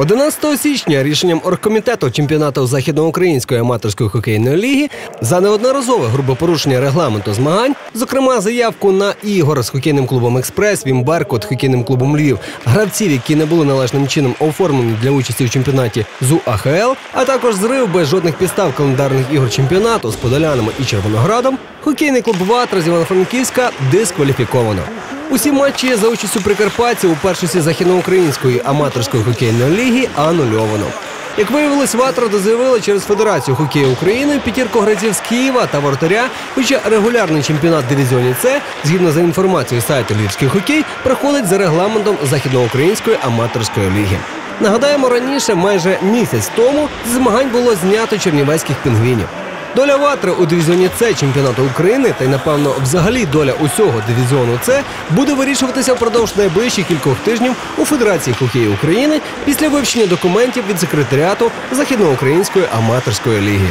11 січня рішенням оргкомітету чемпіонату західноукраїнської аматорської хокейної ліги за неодноразове грубе порушення регламенту змагань, зокрема заявку на ігор з хокейним клубом Експрес, Вімберкот, хокейним клубом Львів, гравців, які не були належним чином оформлені для участі в чемпіонаті ЗУ АХЛ, а також зрив без жодних підстав календарних ігор чемпіонату з Подолянами і Червоноградом, хокейний клуб Ватра з Івано-Франківська дискваліфіковано. Усі матчі за участю прикарпатців у першості західноукраїнської аматорської хокейної ліги анульовано. Як виявилось, Ватра заявила через Федерацію хокею України п'ятірку гравців з Києва та Вратаря, хоча регулярний чемпіонат дивізіоні С, згідно за інформацією сайту Львівський хокей, проходить за регламентом західноукраїнської аматорської ліги. Нагадаємо, раніше, майже місяць тому, змагань було знято чернівецьких пінгвінів. Доля Ватри у дивізіоні С чемпіонату України та й напевно взагалі доля усього дивізіону С буде вирішуватися впродовж найближчих кількох тижнів у Федерації хокею України після вивчення документів від секретаріату Західноукраїнської аматорської ліги.